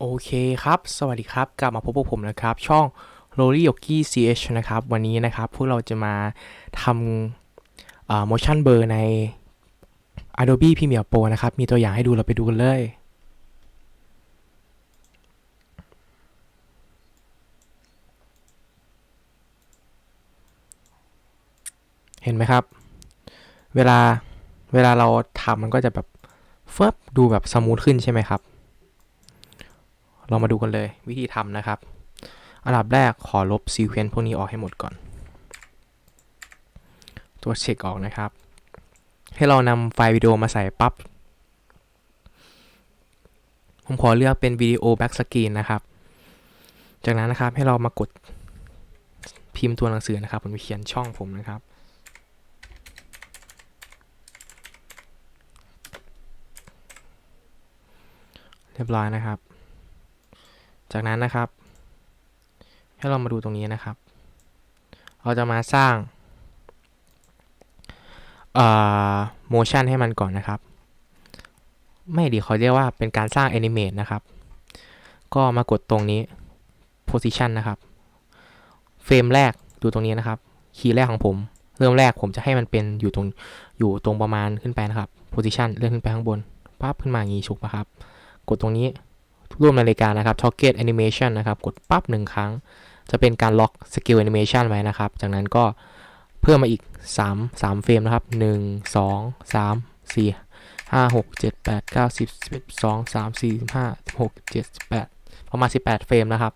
โอเคครับ สวัสดีครับ กลับมาพบกับผมนะครับ ช่อง r o l y y o k i CH นะครับ วันนี้นะครับ พวกเราจะมาทำ motion blur ใน Adobe Premiere Pro นะครับ มีตัวอย่างให้ดูเราไปดูกันเลยเห็นไหมครับ เวลา เวลาเราทำมันก็จะแบบเฟิบดูแบบสมูทขึ้นใช่ไหมครับ เรามาดูกันเลยวิธีทำนะครับ อันดับแรกขอลบซีเควนต์พวกนี้ออกให้หมดก่อน ตัวเช็คออกนะครับ ให้เรานำไฟล์วิดีโอมาใส่ปับ๊บ ผมขอเลือกเป็นวิดีโอแบ็กสกรีนนะครับ จากนั้นนะครับให้เรามากดพิมพ์ตัวหนังสือนะครับ ผมเขียนช่องผมนะครับเรียบร้อยนะครับ จากนั้นนะครับ ให้เรามาดูตรงนี้นะครับ เราจะมาสร้างเอ่อ motion ให้มันก่อนนะครับ ไม่ดีเขาเรียกว่าเป็นการสร้าง animate นะครับ ก็มากดตรงนี้ position นะครับ เฟรมแรกดูตรงนี้นะครับ คีย์แรกของผม เริ่มแรกผมจะให้มันเป็นอยู่ตรงอยู่ตรงประมาณขึ้นไปนะครับ position เลื่อนขึ้นไปข้างบนปั๊บขึ้นมาอย่างนี้ฉุกนะครับ กดตรงนี้ ร่วมนาฬิกานะครับ target animation นะครับ กดปั๊บหนึ่งครั้ง จะเป็นการล็อก skill animation ไว้นะครับ จากนั้นก็เพิ่มมาอีก 3 3 เฟรมนะครับ 1 2 3 4 5 6 7 8 9 10 11 12 3 4 5 6 7 8ประมาณ 18 เฟรมนะครับ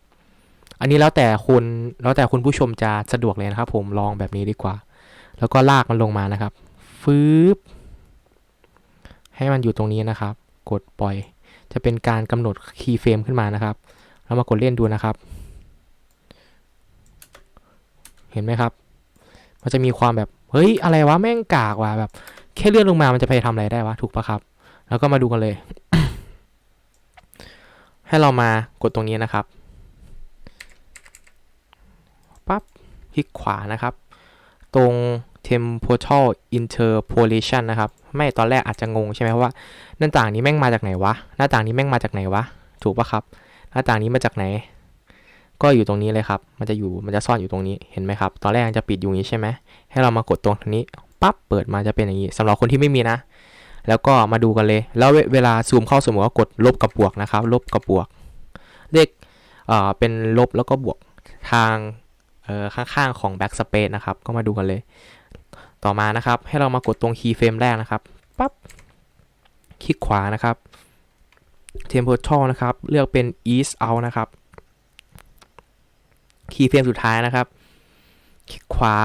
อันนี้แล้วแต่คุณแล้วแต่คุณผู้ชมจะสะดวกเลยนะครับ ผมลองแบบนี้ดีกว่า แล้วก็ลากมันลงมานะครับ ฟืบให้มันอยู่ตรงนี้นะครับ กดปล่อย จะเป็นการกำหนดคีย์เฟรมขึ้นมานะครับแล้วมากดเล่นดูนะครับ เห็นไหมครับ มันจะมีความแบบ เฮ้ย อะไรวะ แม่งกากว่ะแบบ แค่เลื่อนลงมามันจะไปทำอะไรได้วะ ถูกปะครับ แล้วก็มาดูกันเลย ให้เรามากดตรงนี้นะครับ ปั๊บ คลิกขวานะครับ ตรง temporal interpolation นะครับ ไม่ตอนแรกอาจจะงงใช่ไหมเพราะว่าหน้าต่างนี้แม่งมาจากไหนวะ หน้าต่างนี้แม่งมาจากไหนวะ ถูกปะครับ หน้าต่างนี้มาจากไหน ก็อยู่ตรงนี้เลยครับ มันจะอยู่ มันจะซ่อนอยู่ตรงนี้ เห็นไหมครับ ตอนแรกจะปิดอยู่นี้ใช่ไหม ให้เรามากดตรงนี้ ปั๊บ เปิดมาจะเป็นอย่างนี้สำหรับคนที่ไม่มีนะ แล้วก็มาดูกันเลย แล้วเวลาซูมเข้าสมมติว่ากดลบกับบวกนะครับ ลบกับบวก เลขเอ่อ เป็นลบแล้วก็บวกทางเอ่อข้างๆของ backspace นะครับ ก็มาดูกันเลย ต่อมานะครับ ให้เรามากดตรง keyframe แรกนะครับปั๊บคลิกขวานะครับ temporal นะครับ เลือกเป็น ease out นะครับคีย์เฟรมสุดท้ายนะครับ คลิกขวา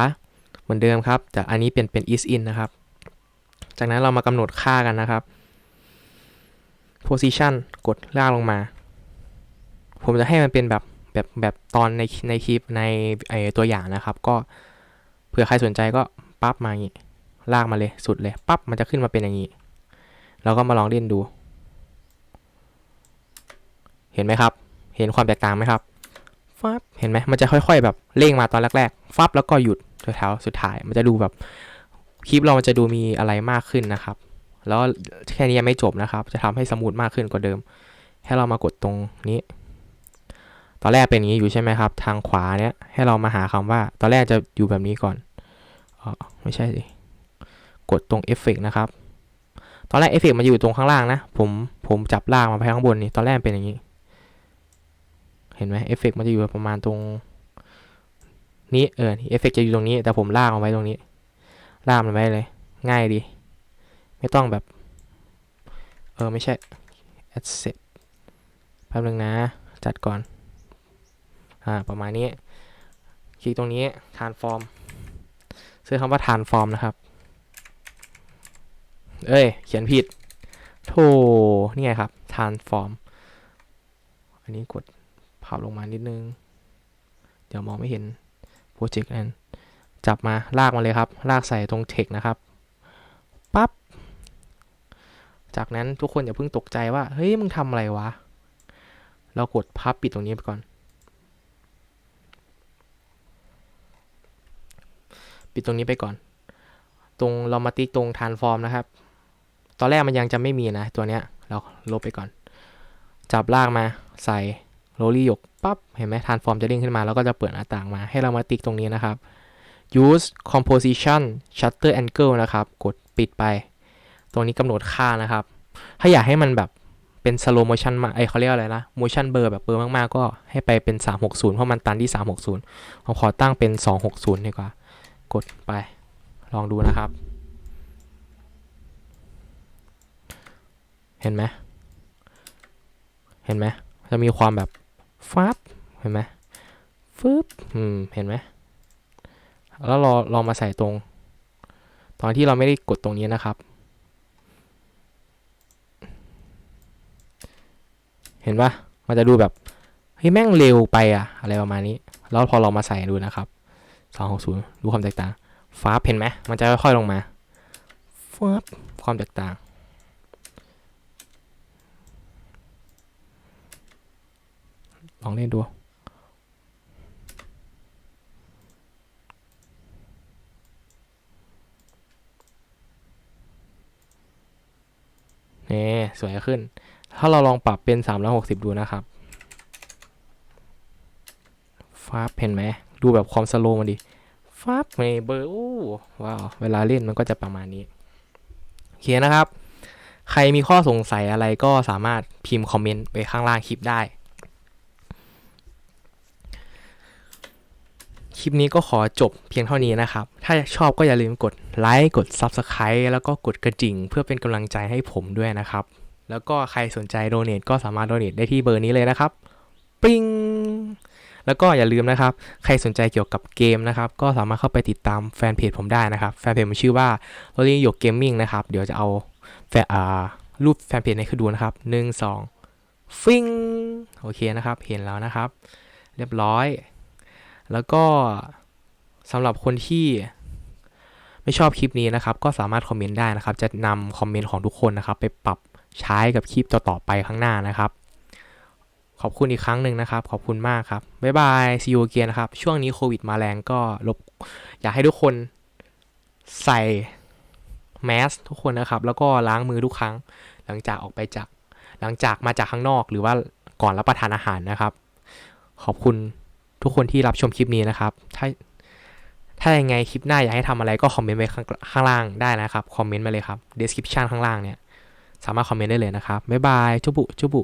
เหมือนเดิมครับ แต่อันนี้เป็นเป็น ease in นะครับ จากนั้นเรามากำหนดค่ากันนะครับ position กดลากลงมา ผมจะให้มันเป็นแบบแบบแบบตอนในในคลิปในไอตัวอย่างนะครับ ก็เผื่อใครสนใจก็ ปั๊บมาอย่างนี้ ลากมาเลยสุดเลย ปั๊บมันจะขึ้นมาเป็นอย่างนี้แล้วก็มาลองเล่นดู เห็นไหมครับ เห็นความแตกต่างไหมครับฟับเห็นไหมมันจะค่อย ๆ แบบเร่งมาตอนแรกๆฟับแล้วก็หยุดแถวๆสุดท้าย มันจะดูแบบคลิปเรามันจะดูมีอะไรมากขึ้นนะครับ แล้วแค่นี้ยังไม่จบนะครับ จะทำให้สมูทมากขึ้นกว่าเดิม ให้เรามากดตรงนี้ ตอนแรกเป็นอย่างนี้อยู่ใช่ไหมครับ ทางขวาเนี้ยให้เรามาหาคำว่า ตอนแรกจะอยู่แบบนี้ก่อน ไม่ใช่สิ กดตรงเอฟเฟกนะครับ ตอนแรกเอฟเฟกมันอยู่ตรงข้างล่างนะ ผม ผมจับล่างมาไปข้างบนนี่ ตอนแรกเป็นอย่างนี้ เห็นไหมเอฟเฟกมันจะอยู่ประมาณตรง นี้ เออ เอฟเฟกจะอยู่ตรงนี้ แต่ผมลากมาไว้ตรงนี้ ลากมันไว้เลย ง่ายดี ไม่ต้องแบบ เออ ไม่ใช่ asset แป๊บนึงนะ จัดก่อน อ่า ประมาณนี้ คลิกตรงนี้ transform ซื้อคำว่า transform นะครับ เอ้ย เขียนผิดโธ่นี่ไงครับ transform อันนี้กดพับลงมานิดนึง เดี๋ยวมองไม่เห็นโปรเจกต์นั้นจับมา ลากมาเลยครับ ลากใส่ตรง text นะครับ ปั๊บ จากนั้นทุกคนอย่าเพิ่งตกใจว่า เฮ้ย มึงทำอะไรวะ เรากดพับปิดตรงนี้ไปก่อน ปิดตรงนี้ไปก่อน ตรงเรามาติ๊กตรง transform นะครับ ตอนแรกมันยังจะไม่มีนะตัวเนี้ย เราลบไปก่อน จับลากมาใส่โรลี่หยกปั๊บเห็นไหมทานฟอร์มจะเด้งขึ้นมา แล้วก็จะเปิดหน้าต่างมา ให้เรามาติ๊กตรงนี้นะครับ use composition shutter angle นะครับ กดปิดไป ตรงนี้กำหนดค่านะครับ ถ้าอยากให้มันแบบเป็น slow motion มาไอเขาเรียกอะไรนะ motion blur แบบเบลอมาก ๆ ก็ให้ไปเป็น 360 เพราะมันตันที่ 360 ผมขอตั้งเป็น 260 ดีกว่า กดไป ลองดูนะครับ เห็นไหมเห็นไหมจะมีความแบบฟับเห็นไหมฟึบอืมเห็นไหมแล้วราลองมาใส่ตรง ตอนที่เราไม่ได้กดตรงนี้นะครับ เห็นปะมันจะดูแบบเฮ้ยแม่งเร็วไปอะอะไรประมาณนี้ แล้วพอเรามาใส่ดูนะครับ 260ดูความแตกต่างฟ้าเห็นไหมมันจะค่อยๆลงมาฟ้าความแตกต่างลองเล่นดูนี่สวยขึ้น ถ้าเราลองปรับเป็น 360 ดูนะครับฟ้าเห็นไหม ดูแบบความสโลว์มันดิฟ้าบไม่เบอร์อู้ว้าว เวลาเล่นมันก็จะประมาณนี้ โอเคนะครับ ใครมีข้อสงสัยอะไรก็สามารถพิมพ์คอมเมนต์ไว้ข้างล่างคลิปได้ คลิปนี้ก็ขอจบเพียงเท่านี้นะครับ ถ้าชอบก็อย่าลืมกดไลค์ กด Subscribe แล้วก็กดกระดิ่ง เพื่อเป็นกำลังใจให้ผมด้วยนะครับ แล้วก็ใครสนใจโดเน a ก็สามารถโดเน a ได้ที่เบอร์นี้เลยนะครับปิ้ง แล้วก็อย่าลืมนะครับ ใครสนใจเกี่ยวกับเกมนะครับ ก็สามารถเข้าไปติดตามแฟนเพจผมได้นะครับ แฟนเพจมันชื่อว่า l o l l y หยกเกมมิ่งนะครับ เดี๋ยวจะเอาแฟนรูปแฟนเพจให้คือดูนะครับหนึ่งสองฟิงโอเคนะครับ เห็นแล้วนะครับ เรียบร้อย แล้วก็สำหรับคนที่ไม่ชอบคลิปนี้นะครับ ก็สามารถคอมเมนต์ได้นะครับ จะนำคอมเมนต์ของทุกคนนะครับ ไปปรับใช้กับคลิปต่อๆไปข้างหน้านะครับ ขอบคุณอีกครั้งหนึ่งนะครับ ขอบคุณมากครับ บ๊ายบายซีอูเกียนะครับ ช่วงนี้โควิดมาแรงก็ลบ อยากให้ทุกคนใส่แมสทุกคนนะครับ แล้วก็ล้างมือทุกครั้ง หลังจากออกไปจาก หลังจากมาจากข้างนอก หรือว่าก่อนรับประทานอาหารนะครับ ขอบคุณทุกคนที่รับชมคลิปนี้นะครับ ถ้าถ้ายังไงคลิปหน้าอยากให้ทำอะไรก็คอมเมนต์ไว้ข้างข้างล่างได้นะครับ คอมเมนต์มาเลยครับ description ข้างล่างเนี่ย สามารถคอมเมนต์ได้เลยนะครับ บ๊ายบาย จุบุ จุบุ